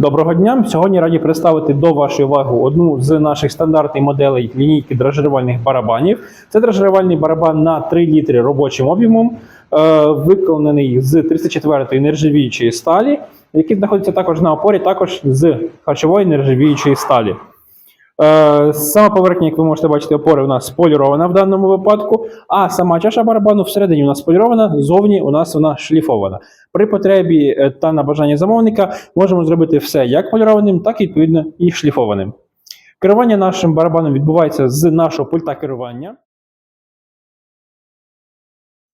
Доброго дня! Сьогодні раді представити до вашої уваги одну з наших стандартних моделей лінійки дражирувальних барабанів. Це дражирувальний барабан на 3 літри робочим об'ємом, е, виконаний з 34-ї нержавіючої сталі, який знаходиться також на опорі, також з харчової нержавіючої сталі. Е, Сама поверхня, як ви можете бачити, опори у нас полірована в даному випадку, а сама чаша барабану всередині у нас полірована, зовні у нас вона шліфована. При потребі е, та на бажання замовника можемо зробити все як полірованим, так і відповідно і шліфованим. Керування нашим барабаном відбувається з нашого пульта керування.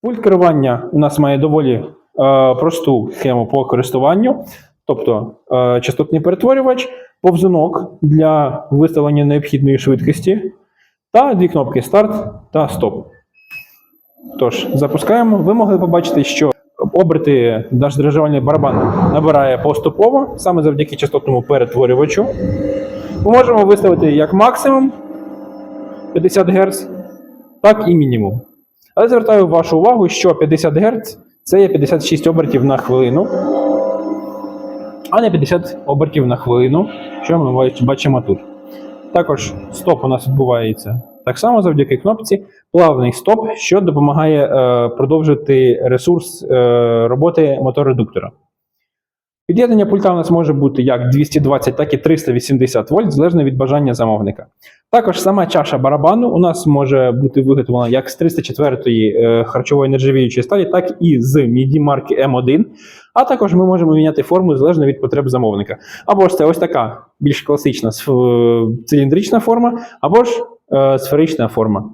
Пульт керування у нас має доволі е, просту схему по користуванню, тобто е, частотний перетворювач, повзунок для виставлення необхідної швидкості та дві кнопки старт та стоп. Тож, запускаємо. Ви могли побачити, що оберти наш дрожжевальний барабан набирає поступово, саме завдяки частотному перетворювачу. Ми можемо виставити як максимум 50 Гц, так і мінімум. Але звертаю вашу увагу, що 50 Гц це є 56 обертів на хвилину, а не 50 обертів на хвилину, що ми бачимо тут. Також стоп у нас відбувається так само завдяки кнопці плавний стоп, що допомагає е, продовжити ресурс е, роботи моторедуктора. Під'єднання пульта у нас може бути як 220, так і 380 вольт, залежно від бажання замовника. Також сама чаша барабану у нас може бути виготовлена як з 304-ї е, харчової нержавіючої сталі, так і з MIDI марки M1. А також ми можемо міняти форму залежно від потреб замовника. Або ж це ось така більш класична сф- циліндрична форма, або ж е, сферична форма.